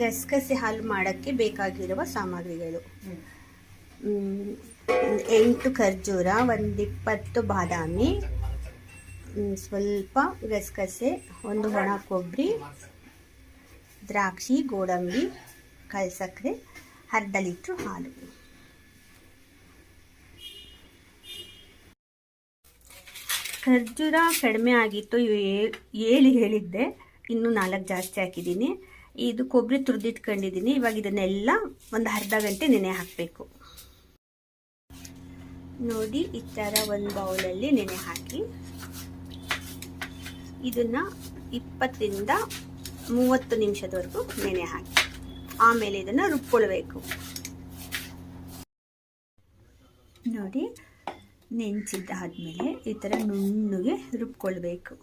ಗಸಗಸೆ ಹಾಲು ಮಾಡೋಕ್ಕೆ ಬೇಕಾಗಿರುವ ಸಾಮಗ್ರಿಗಳು. ಎಂಟು ಖರ್ಜೂರ ಒಂದು ಇಪ್ಪತ್ತು ಬಾದಾಮಿ ಸ್ವಲ್ಪ ಗಸಗಸೆ ಒಂದು ಒಣ ಕೊಬ್ಬರಿ ದ್ರಾಕ್ಷಿ ಗೋಡಂಬಿ ಕಲ್ಸಕ್ಕರೆ ಅರ್ಧ ಲೀಟ್ರ್ ಹಾಲು. ಖರ್ಜೂರ ಕಡಿಮೆ ಆಗಿತ್ತು ಏಳು ಹೇಳಿದ್ದೆ. ಇನ್ನೂ ನಾಲ್ಕು ಜಾಸ್ತಿ ಹಾಕಿದ್ದೀನಿ. ಇದು ಕೊಬ್ಬರಿ ತುರಿದಿಟ್ಕೊಂಡಿದ್ದೀನಿ. ಇವಾಗ ಇದನ್ನೆಲ್ಲ ಒಂದು ಅರ್ಧ ಗಂಟೆ ನೆನೆ ಹಾಕಬೇಕು. ನೋಡಿ, ಈ ಥರ ಒಂದು ಬೌಲಲ್ಲಿ ನೆನೆ ಹಾಕಿ. ಇದನ್ನು ಇಪ್ಪತ್ತರಿಂದ ಮೂವತ್ತು ನಿಮಿಷದವರೆಗೂ ನೆನೆ ಹಾಕಿ. ಆಮೇಲೆ ಇದನ್ನು ರುಬ್ಕೊಳ್ಬೇಕು. ನೋಡಿ ನೆನೆಸಿದ್ದಾದ್ಮೇಲೆ ಈ ಥರ ನುಣ್ಣಗೆ ರುಬ್ಕೊಳ್ಬೇಕು.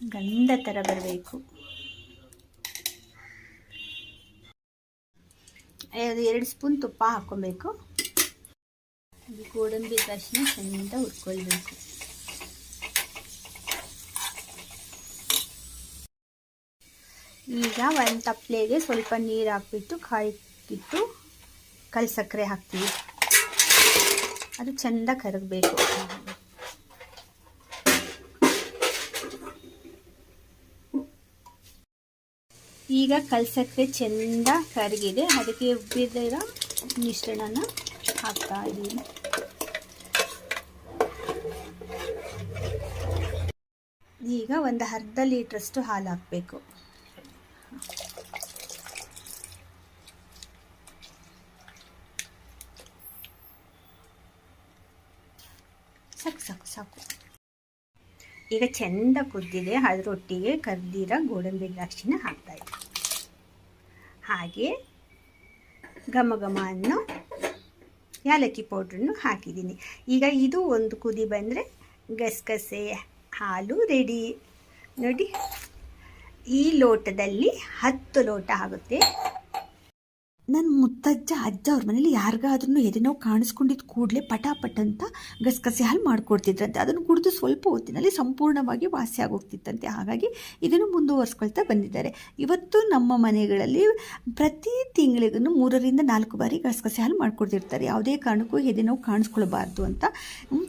ಗಂಧ ಥರ ಬರಬೇಕು. ಎರಡು ಸ್ಪೂನ್ ತುಪ್ಪ ಹಾಕ್ಕೊಬೇಕು. ಗೋಡಂಬಿ ತಕ್ಷಣ ಚೆಂದ ಹುರ್ಕೊಳ್ಬೇಕು. ಈಗ ಒಂದು ತಪ್ಪಲೆಗೆ ಸ್ವಲ್ಪ ನೀರು ಹಾಕ್ಬಿಟ್ಟು ಕಾಯಿಟ್ಟು ಕಲ್ ಸಕ್ಕರೆ ಹಾಕ್ತೀವಿ. ಅದು ಚೆಂದ ಕರಗಬೇಕು. ಈಗ ಕಲ್ಸಕ್ಕೆ ಚೆಂದ ಕರಗಿದೆ. ಅದಕ್ಕೆ ಉಬ್ಬಿದಿರೋ ಮಿಶ್ರಣನ ಹಾಕ್ತಾ ಇದ್ದೀನಿ. ಈಗ ಒಂದು ಅರ್ಧ ಲೀಟ್ರಷ್ಟು ಹಾಲು ಹಾಕಬೇಕು ಸಾಕು ಸಾಕು ಸಾಕು. ಈಗ ಚೆಂದ ಕುದ್ದಿದೆ. ಅದರೊಟ್ಟಿಗೆ ಕರ್ದಿರೋ ಗೋಡಂಬಿ ದ್ರಾಕ್ಷಿನ ಹಾಕ್ತಾ ಇದ್ದೀವಿ ಹಾಗೆ ಘಮ ಘಮ ಅನ್ನು ಯಾಲಕ್ಕಿ ಪೌಡ್ರನ್ನು ಹಾಕಿದ್ದೀನಿ. ಈಗ ಇದು ಒಂದು ಕುದಿ ಬಂದರೆ ಗಸಗಸೆ ಹಾಲು ರೆಡಿ. ನೋಡಿ, ಈ ಲೋಟದಲ್ಲಿ ಹತ್ತು ಲೋಟ ಆಗುತ್ತೆ. ನನ್ನ ಮುತ್ತಜ್ಜ ಅಜ್ಜ ಅವ್ರ ಮನೇಲಿ ಯಾರಿಗಾದ್ರೂ ಎದೆನೋ ಕಾಣಿಸ್ಕೊಂಡಿದ್ದ ಕೂಡಲೇ ಪಟಾಪಟ್ ಅಂತ ಗಸಗಸೆ ಹಾಲು ಮಾಡಿಕೊಡ್ತಿದ್ರಂತೆ. ಅದನ್ನು ಕುಡಿದು ಸ್ವಲ್ಪ ಹೊತ್ತಿನಲ್ಲಿ ಸಂಪೂರ್ಣವಾಗಿ ವಾಸಿ ಆಗೋಗ್ತಿತ್ತಂತೆ. ಹಾಗಾಗಿ ಇದನ್ನು ಮುಂದುವರಿಸ್ಕೊಳ್ತಾ ಬಂದಿದ್ದಾರೆ. ಇವತ್ತು ನಮ್ಮ ಮನೆಗಳಲ್ಲಿ ಪ್ರತಿ ತಿಂಗಳಿಗೂ ಮೂರರಿಂದ ನಾಲ್ಕು ಬಾರಿ ಗಸಗಸೆ ಹಾಲು ಮಾಡಿಕೊಡ್ತಿರ್ತಾರೆ. ಯಾವುದೇ ಕಾರಣಕ್ಕೂ ಎದೆನೋವು ಕಾಣಿಸ್ಕೊಳ್ಬಾರ್ದು ಅಂತ.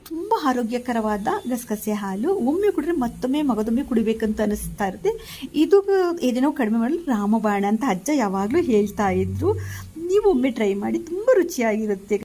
ತುಂಬ ಆರೋಗ್ಯಕರವಾದ ಗಸಗಸೆ ಹಾಲು ಒಮ್ಮೆ ಕುಡಿದ್ರೆ ಮತ್ತೊಮ್ಮೆ ಮಗದೊಮ್ಮೆ ಕುಡಿಬೇಕಂತ ಅನಿಸ್ತಾ ಇರುತ್ತೆ. ಇದು ಎದೆನೋವು ಕಡಿಮೆ ಮಾಡಲು ರಾಮಬಾಣ ಅಂತ ಅಜ್ಜ ಯಾವಾಗಲೂ ಹೇಳ್ತಾ ಇದ್ರು. ನೀವು ಒಮ್ಮೆ ಟ್ರೈ ಮಾಡಿ ತುಂಬ ರುಚಿಯಾಗಿರುತ್ತೆ.